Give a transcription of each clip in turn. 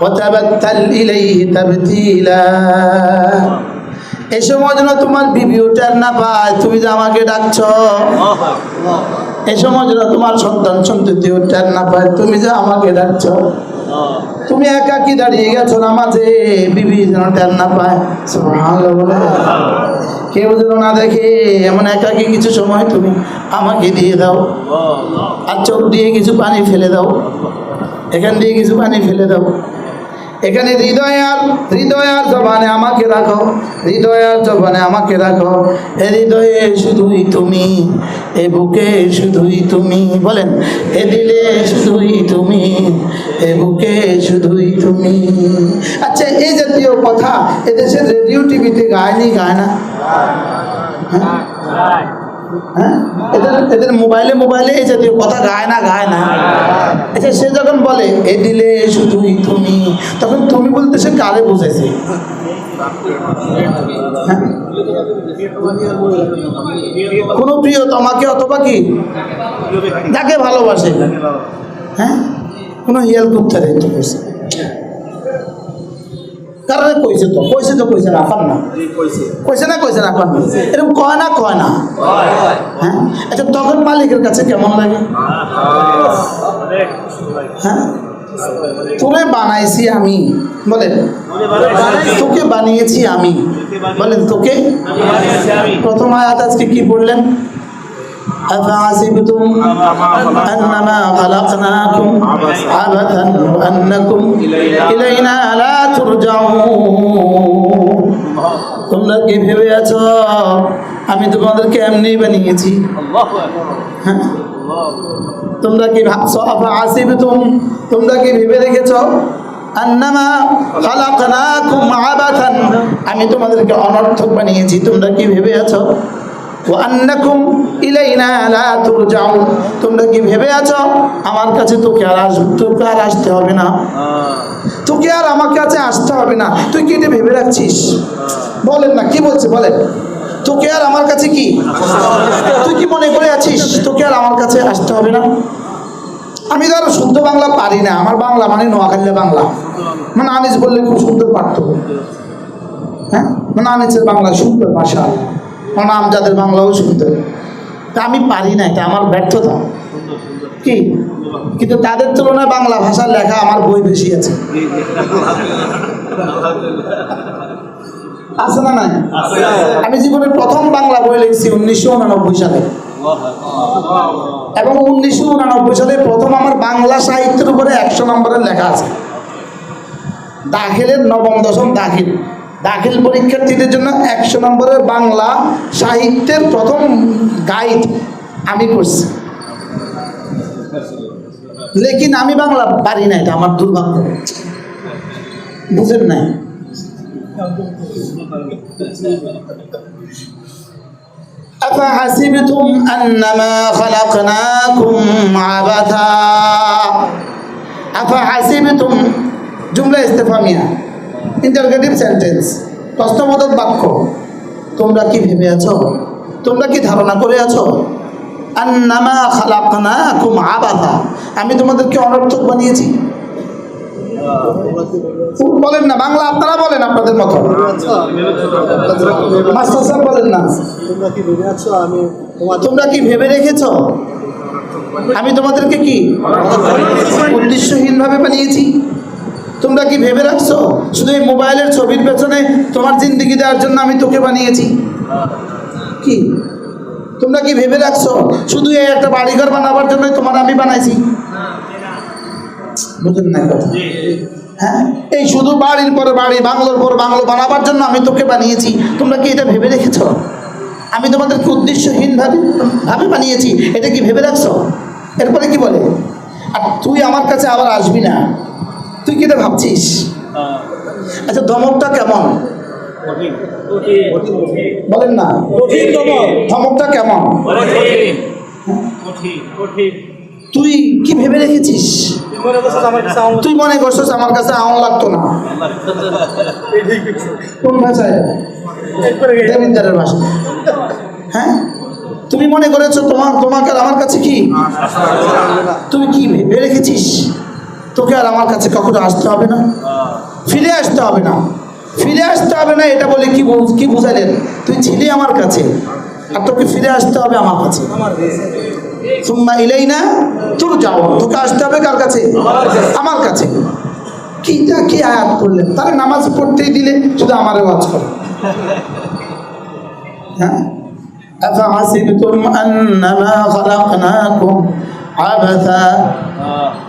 وتبتل إليه تبتيلا এই সময় যেন তোমার বিবিও টের না পায় তুমি যে আমাকে ডাকছ এই সময় যেন তোমার সন্তান সন্ততিও টের না পায় তুমি যে আমাকে ডাকছ তুমি একাকি দাঁড়িয়ে গেছো নামাজে বিবি যেন টের না পায় সুবহানাল্লাহ বলে কেউ যেন না দেখে এমন একাকি কিছু সময় তুমি আমাকে দিয়ে দাও আর চোখ দিয়ে কিছু পানি ফেলে দাও এখান দিয়ে কিছু পানি ফেলে দাও এখানে হৃদয়ার হৃদয়ার জবানে আমাকে রাখো হৃদয়ার জবানে আমাকে রাখো। এ হৃদয়ে শুধুই তুমি, এ বুকে শুধুই তুমি, বলেন, এ দিলে শুধুই তুমি, এ বুকে শুধুই তুমি। আচ্ছা এই জাতীয় কথা এদেশের রেডিও টিভিতে গায়নি গায় না? হ্যাঁ? হ্যাঁ? এদের এদের মোবাইলে মোবাইলে এই জাতীয় কথা গায় না গায় না। আচ্ছা সে যখন বলে, এ দিলে শুধুই তুমি, তখন তুমি বলতে সে কারে বুঝেছে হ্যাঁ? কোনো প্রিয় তোমাকে অথবা কি? যাকে ভালোবাসে। হ্যাঁ? কোনো হিয়াল করতে রে তো কইছে কারণে কইছে তো কইছে তো কইছে না আপার না। কইছে। না কইছে না আপার না। এরকম কয় না কয় না? হ্যাঁ? আচ্ছা তখন মালিকের কাছে কেমন লাগে? হ্যাঁ? তোরে বানাইছি আমি বলেন। তোকে বানিয়েছি আমি বলেন তোকে। প্রথম আয়াত আজকে কি পড়লেন أفحسبتم أنما خلقناكم عبثا وأنكم إلينا لا ترجعون তোমরা কি ভেবে আছো আমি তোমাদেরকে এমনি বানিয়েছি হ্যাঁ তোমরা কি ভাবছো আফা আসিবতুম তোমরা কি ভেবে রেখেছো আন্নামা খালাকনাকুম আবাথান আমি তোমাদেরকে অনর্থক বানিয়েছি তোমরা কি ভেবে আছো ওয়া তোমরা কি ভেবে আছো? আমার কাছে তোকে আর আস, তোকে আর আসতে হবে না। তোকে আর আমার কাছে আসতে হবে না। তুই কি এটা ভেবে রাখছিস? বলেন না, কি বলছে? বলেন। তোকে আর আমার কাছে কি? তুই কি মনে করে আছিস? তোকে আর আমার কাছে আসতে হবে না? আমি ধরো শুদ্ধ বাংলা পারি না। আমার বাংলা মানে নোয়াখালী বাংলা। মানে আনিস বললে খুব সুন্দর পারত। হ্যাঁ? মানে আনিসের বাংলা সুন্দর ভাষা মানে যাদের বাংলাও সুন্দর তা আমি পারি না এটা আমার ব্যর্থতা। কি? কিন্তু তাদের তুলনায় বাংলা ভাষার লেখা আমার বই বেশি আছে। আছে না নাই? আমি জীবনের প্রথম বাংলা বই লিখছি উনিশশো উনানব্বই সালে। এবং উনিশশো উনানব্বই সালে প্রথম আমার বাংলা সাহিত্যের উপরে একশো নম্বরের লেখা আছে। দাখিলের নবম দশম দাখিল। দাখিল পরীক্ষার্থীদের জন্য একশো নম্বরের বাংলা সাহিত্যের প্রথম গাইড আমি করছি লেকিন আমি বাংলা পারি না এটা আমার দুর্ভাগ্য বুঝেন নাই أفحسبتم أنما خلقناكم عبثا أفحسبتم জুমলা ইস্তেফামিয়া ইন্টারগেটিভ সেন্টেন্স প্রশ্নবোধক বাক্য তোমরা কি ভেবে আছো? তোমরা কি ধারণা করে আছো? আন্নামা আমি তোমাদেরকে অনর্থক বানিয়েছি। বলেন না বাংলা আপনারা বলেন আপনাদের মতো। মাস্টার সাহেব বলেন না। তোমরা কি ভেবে রেখেছো? আমি তোমাদেরকে কি? উদ্দেশ্যহীনভাবে বানিয়েছি। তোমরা কি ভেবে রাখছো? শুধু এই মোবাইলের ছবির পেছনে তোমার জিন্দিগি দেওয়ার জন্য আমি তোকে বানিয়েছি। কি? তোমরা কি ভেবে রাখছো? শুধু এই একটা বাড়িঘর বানাবার জন্যই তোমার আমি বানাইছি? বুঝলেন না কথা? হ্যাঁ? এই শুধু বাড়ির পর বাড়ি বাংলোর পর বাংলো বানাবার জন্য আমি তোকে বানিয়েছি। তোমরা কি এটা ভেবে রেখেছ? আমি তোমাদেরকে উদ্দেশ্যহীন ভাবে ভাবে বানিয়েছি। এটা কি ভেবে রাখছো? এরপরে কি বলে? আর তুই আমার কাছে আবার আসবি না। তুই কি এটা ভাবছিস? আচ্ছা ধমকটা কেমন? বলেন না। ধমকটা কেমন? তুই কি ভেবে রেখেছিস? তুই মনে করছিস আমার কাছে আউন লাগতো না? কোন ভাষায়? দেবিন্দারের ভাষা হ্যাঁ? তুমি মনে করেছ তোমার তোমাকে আর আমার কাছে কি? তুমি কি ভেবে রেখেছিস? তোকে আর আমার কাছে কখনো আসতে হবে না ফিরে আসতে হবে না ফিরে আসতে হবে না এটা বলে কি বু- কি বুঝালেন তুই ছিলি আমার কাছে আর তোকে ফিরে আসতে হবে আমার কাছে সুম্মা ইলেই না তোর যাও তোকে আসতে হবে কার কাছে আমার কাছে কিটা কি আয়াত করলেন তাহলে নামাজ পড়তেই দিলে শুধু আমার ওয়াজ করে হ্যাঁ أفحسبتم أنما خلقناكم عبثا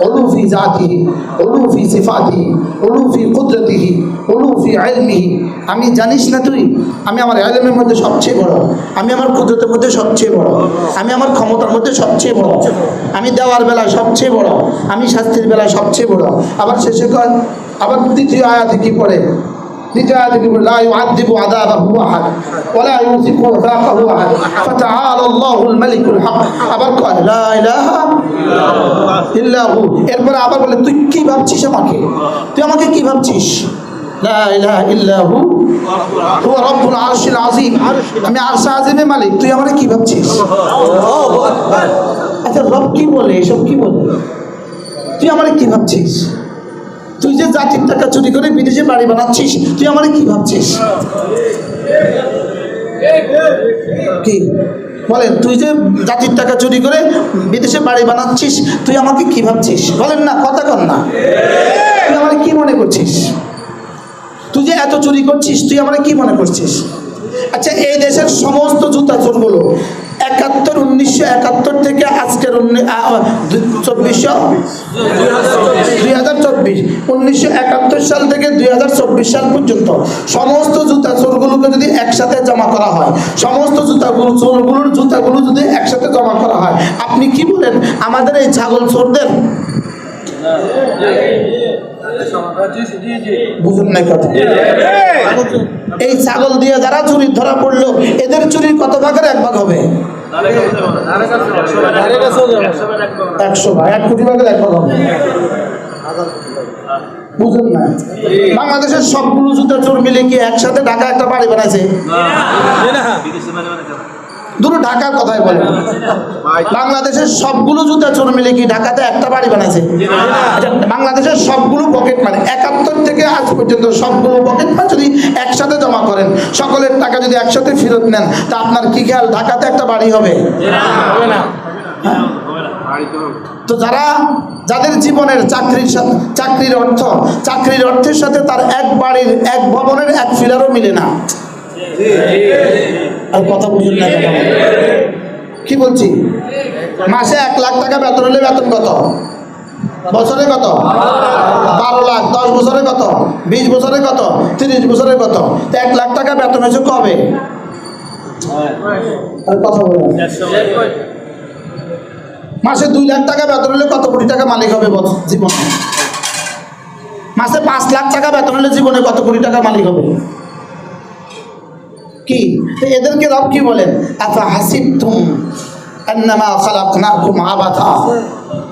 علو في ذاته علو في صفاته علو في قدرته علو في علمه আমি জানিস না তুই আমি আমার এলমের মধ্যে সবচেয়ে বড় আমি আমার কুদরতের মধ্যে সবচেয়ে বড় আমি আমার ক্ষমতার মধ্যে সবচেয়ে বড় আমি দেওয়ার বেলায় সবচেয়ে বড় আমি শাস্তির বেলায় সবচেয়ে বড় আবার শেষে কয় আবার দ্বিতীয় আয়াতে কি পড়ে পড়ে লা ইউআযযিবু আযাবাহু আহাদ ওয়া লা ইউযিকু ওয়াসাকাহু আহাদ ফাতাআলা আল্লাহুল মালিকুল হক আবার কয় লা ইলাহা ইল্লাহু এরপরে আবার বলে, তুই কি ভাবছিস আমাকে? তুই আমাকে কি ভাবছিস? লা ইলাহা ইল্লাহু হুয়া রব্বুল আরশিল আযীম আমি আরশ আযীমের মালিক। তুই আমাকে কি ভাবছিস? আচ্ছা রব কি বলে? এসব কি বলে? তুই আমাকে কি ভাবছিস? তুই যে জাতির টাকা চুরি করে বিদেশে বাড়ি বানাচ্ছিস, তুই আমাকে কি ভাবছিস? কি? বলেন, তুই যে জাতির টাকা চুরি করে বিদেশে বাড়ি বানাচ্ছিস, তুই আমাকে কি ভাবছিস? বলেন না, কথা কর না। তুই আমাকে কি মনে করছিস? তুই যে এত চুরি করছিস, তুই আমার কি মনে করছিস? আচ্ছা এই দেশের সমস্ত জুতা চোরগুলো একাত্তর, উনিশশো একাত্তর থেকে আজকের চব্বিশশো? দুই হাজার চব্বিশ। উনিশশো একাত্তর সাল থেকে দুই হাজার চব্বিশ সাল পর্যন্ত সমস্ত জুতা চোরগুলোকে যদি একসাথে জমা করা হয়, সমস্ত জুতাগুলো চোরগুলোর জুতাগুলো যদি একসাথে জমা করা হয়, আপনি কি বলেন? আমাদের এই ছাগল চোরদের বুঝুন নাই কথা। এই ছাগল দিয়ে যারা চুরি ধরা পড়ল এদের চুরির কত ভাগের এক ভাগ হবে? একশো ভাগ এক কোটি ভাগের এক ভাগ হবে। বুঝুন না বাংলাদেশের সবগুলো জুতা চোর মিলে কি একসাথে ঢাকা একটা বাড়ি বানাইছে? দুটো ঢাকার কথাই বলে। বাংলাদেশের সবগুলো জুতা চোর মিলে কি ঢাকাতে একটা বাড়ি বানাইছে? আচ্ছা, বাংলাদেশের সবগুলো পকেট মানে একাত্তর থেকে আজ পর্যন্ত সবগুলো পকেট মানে যদি একসাথে জমা করেন সকলের টাকা যদি একসাথে ফেরত নেন তা আপনার কি খেয়াল? ঢাকাতে একটা বাড়ি হবে? তো যারা যাদের জীবনের চাকরির সাথে চাকরির অর্থ চাকরির অর্থের সাথে তার এক বাড়ির এক ভবনের এক ফিলারও মিলে না। আর কথা বুঝুন না? কি বলছি? মাসে এক লাখ টাকা বেতন হলে বেতন কত? বছরে কত? বারো লাখ। দশ বছরে কত? বিশ বছরে কত? তিরিশ বছরে কত? তো এক লাখ টাকা বেতন হয়েছে কবে? মাসে দুই লাখ টাকা বেতন হলে কত কোটি টাকা মালিক হবে জীবনে? মাসে পাঁচ লাখ টাকা বেতন হলে জীবনে কত কোটি টাকা মালিক হবে? কি? এদেরকে রব কি বলেন? আফা হাসিব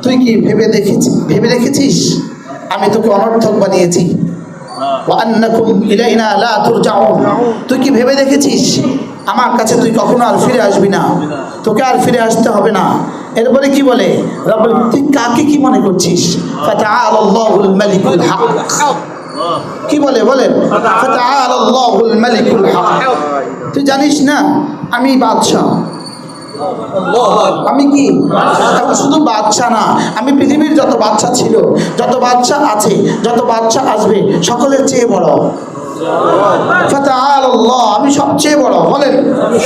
তুই কি ভেবে দেখেছিস ভেবে রেখেছিস? আমি তোকে অনর্থক বানিয়েছি। তুই কি ভেবে দেখেছিস? আমার কাছে তুই কখনো আর ফিরে আসবি না। তোকে আর ফিরে আসতে হবে না। এরপরে কি বলে? রব, তুই কাকে কি মনে করছিস? কি বলে, বলেন? তুই জানিস না, আমি বাদশাহ। আমি কি? শুধু বাচ্চা না, আমি পৃথিবীর যত বাচ্চা ছিল, যত বাচ্চা আছে, যত বাচ্চা আসবে, সকলের চেয়ে বড়। আমি সবচেয়ে বড়, বলেন।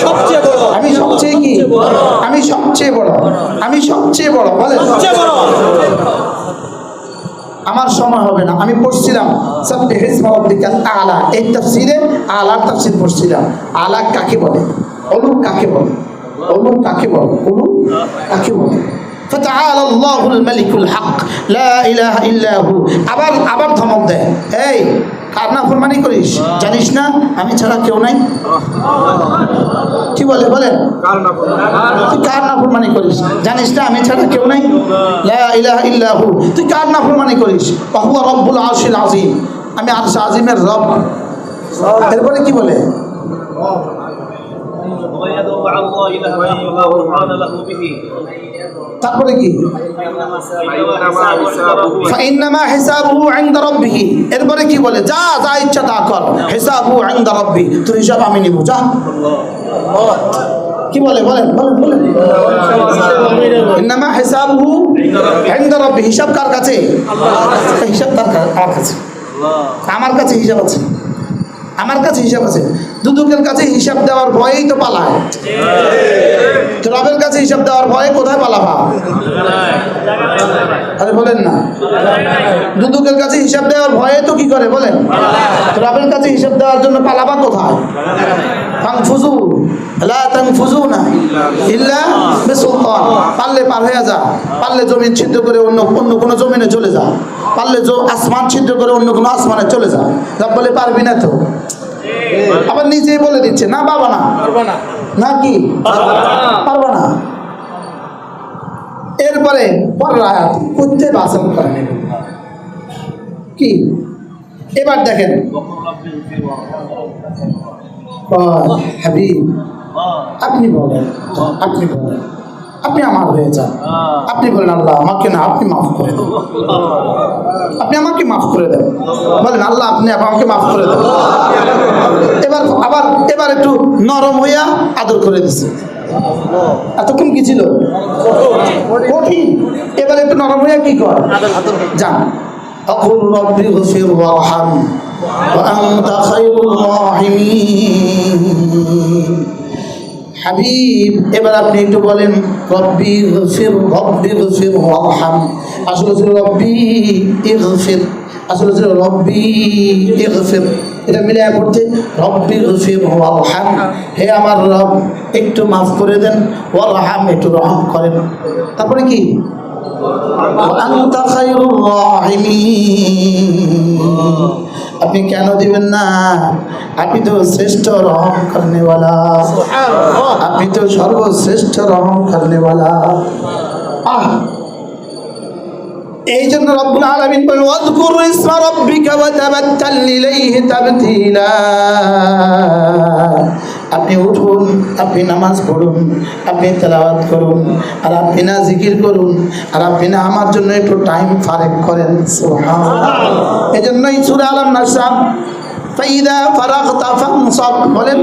সবচেয়ে বড় আমি সবচেয়ে কি? আমি সবচেয়ে বড়। আমি সবচেয়ে বড়, বলেন। আমার সময় হবে না আমি পড়ছিলাম সাব্বিহ ইসমা রাব্বিকাল আলা এই তাফসীরে আলার তাফসীর পড়ছিলাম আলা কাকে বলে অলু কাকে বলে অলু কাকে বলে অলু কাকে বলে فتعالى الله الملك الحق لا اله الا هو আবার আবার ধমক দেয় এই কার না ফরমানি করিস? জানিস না? আমি ছাড়া কেউ নাই। কি বলে বলেন? তুই কার না ফরমানি করিস? জানিস না? আমি ছাড়া কেউ নাই? ইল্লাহু। তুই কার না ফরমানি করিস? বাহুয়া রব্বুল আরশিল আজিম আমি আরশ আজিমের রব। এরপরে কি বলে? তারপরে কি? এরপরে কি বলে? যা যা ইচ্ছা তা কর। হিসাবু আইন্দা রব্বি তোর হিসাব আমি নিব, যা। কি বলে? বলেন বলেন বলেন। রব্বি হিসাব কার কাছে? হিসাব তার কার কাছে? আমার কাছে হিসাব আছে। আমার কাছে হিসাব আছে। দুদুকের কাছে হিসাব দেওয়ার ভয়েই তো পালায়। রবের কাছে হিসাব দেওয়ার ভয়ে কোথায় পালাবা? আরে বলেন না। দুদুকের কাছে হিসাব দেওয়ার ভয়ে তো কি করে বলেন? রবের কাছে হিসাব দেওয়ার জন্য পালাবা কোথায়? তাংফুজু না ইল্লা পার হয়ে যা। পারলে জমিন ছিদ্র করে অন্য অন্য কোনো জমিনে চলে যা। পারলে আসমান ছিদ্র করে অন্য কোনো আসমানে চলে যা। রব বলে পারবি না তো? আবার নিজেই বলে দিচ্ছে না বাবা না। না। কি? পারবা না। এরপরে পরের আয়াত করতে বাসন করে কি? এবার দেখেন। হাবিব আপনি বলেন আপনি বলেন। আপনি আমার হয়ে যান আপনি বলেন আল্লাহ আমাকে না আপনি মাফ করে দেন আপনি আমাকে মাফ করে দেন বলেন আল্লাহ আপনি আমাকে মাফ করে দেন এবার আবার এবার একটু নরম হইয়া আদর করে দিছে এতক্ষণ কি ছিল কঠিন এবার একটু নরম হইয়া কি কর যান أقول رب اغفر وارحم وأنت خير الراحمين হাবিব, এবার আপনি একটু বলেন, রব্বি গফির রব্বি গফির ওয়ারহাম। আসলে ছিল রব্বি ইগফির, আসলে ছিল রব্বি ইগফির। এটা মিলে পড়ছে, রব্বি গফির ওয়ারহাম। হে আমার রব, একটু মাফ করে দেন, ওয়ারহাম একটু রহম করেন। তারপরে কি? আন্তা খায়রুর রাহিমিন। আপনি কেন দিবেন না? আপনি তো শ্রেষ্ঠ রহম করেনা আপনি তো সর্বশ্রেষ্ঠ রহম করেনা আহ! এই জন্য রব্বুল আলামিন বলেন ওয়াজকুর ইসমা রাব্বিকা ওয়া তাবাত্তাল ইলাইহি তাবতিলা। আপনি উঠুন, আপনি নামাজ পড়ুন, আপনি তেলাওয়াত করুন, আর আপনি না জিকির করুন, আর আপনি না আমার জন্য একটু টাইম ফারেক করেন এই জন্যই সুর আলাম নাসাব ফারাগতা ফানসাব বলেন